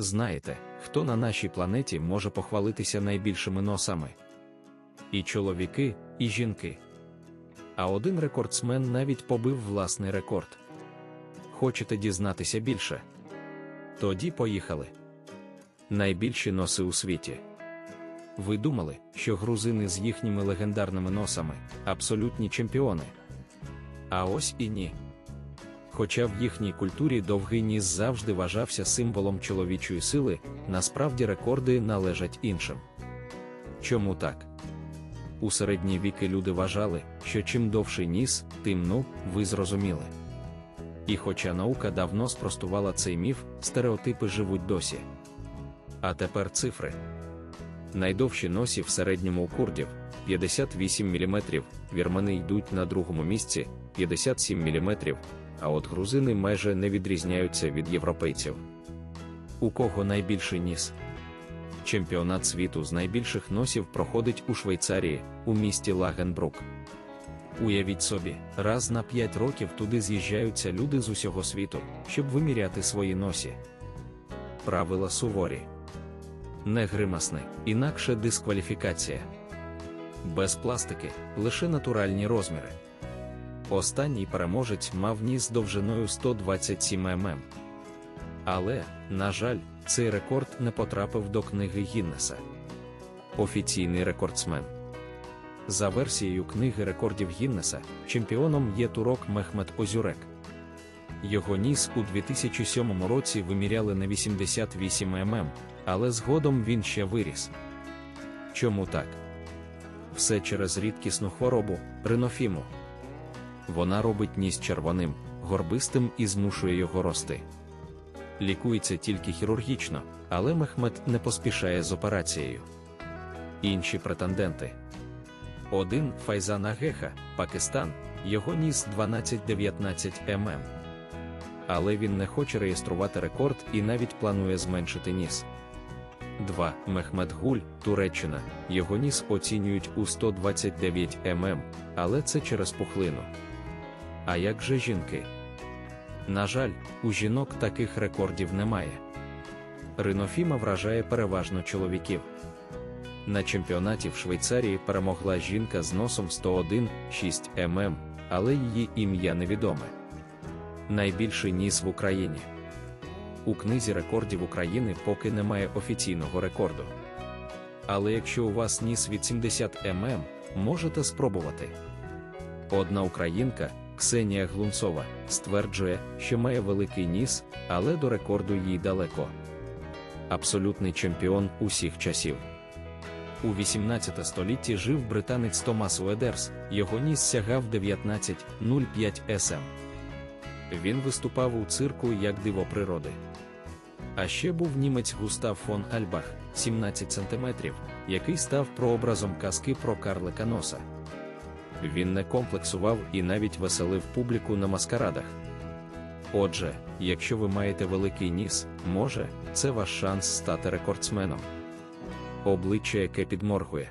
Знаєте, хто на нашій планеті може похвалитися найбільшими носами? І чоловіки, і жінки. А один рекордсмен навіть побив власний рекорд. Хочете дізнатися більше? Тоді поїхали. Найбільші носи у світі. Ви думали, що грузини з їхніми легендарними носами абсолютні чемпіони? А ось і ні. Хоча в їхній культурі довгий ніс завжди вважався символом чоловічої сили, насправді рекорди належать іншим. Чому так? У середні віки люди вважали, що чим довший ніс, тим ну, ви зрозуміли. І хоча наука давно спростувала цей міф, стереотипи живуть досі. А тепер цифри. Найдовші носі в середньому у курдів 58 мм, вірмени йдуть на другому місці 57 мм, а от грузини майже не відрізняються від європейців. У кого найбільший ніс? Чемпіонат світу з найбільших носів проходить у Швейцарії, у місті Лагенбрук. Уявіть собі, раз на 5 років туди з'їжджаються люди з усього світу, щоб виміряти свої носі. Правила суворі. Не гримасний, інакше дискваліфікація. Без пластики, лише натуральні розміри. Останній переможець мав ніс довжиною 127 мм. Але, на жаль, цей рекорд не потрапив до книги Гіннеса. Офіційний рекордсмен. За версією книги рекордів Гіннеса, чемпіоном є турок Мехмед Озюрек. Його ніс у 2007 році виміряли на 88 мм, але згодом він ще виріс. Чому так? Все через рідкісну хворобу ринофіму. Вона робить ніс червоним, горбистим і змушує його рости. Лікується тільки хірургічно, але Мехмед не поспішає з операцією. Інші претенденти. Один Файзан Агеха, Пакистан, його ніс 12-19 мм. Але він не хоче реєструвати рекорд і навіть планує зменшити ніс. 2. Мехмед Гуль, Туреччина, його ніс оцінюють у 129 мм, але це через пухлину. А як же жінки? На жаль, у жінок таких рекордів немає. Ринофіма вражає переважно чоловіків. На чемпіонаті в Швейцарії перемогла жінка з носом 101,6 мм, але її ім'я невідоме. Найбільший ніс в Україні. У книзі рекордів України поки немає офіційного рекорду. Але якщо у вас ніс від 70 мм, можете спробувати. Одна українка, Ксенія Глунцова, стверджує, що має великий ніс, але до рекорду їй далеко. Абсолютний чемпіон усіх часів. У 18 столітті жив британець Томас Уедерс, його ніс сягав 19,05 см. Він виступав у цирку як диво природи. А ще був німець Густав фон Альбах, 17 см, який став прообразом казки про Карлика Носа. Він не комплексував і навіть веселив публіку на маскарадах. Отже, якщо ви маєте великий ніс, може, це ваш шанс стати рекордсменом. Обличчя, яке підморгує.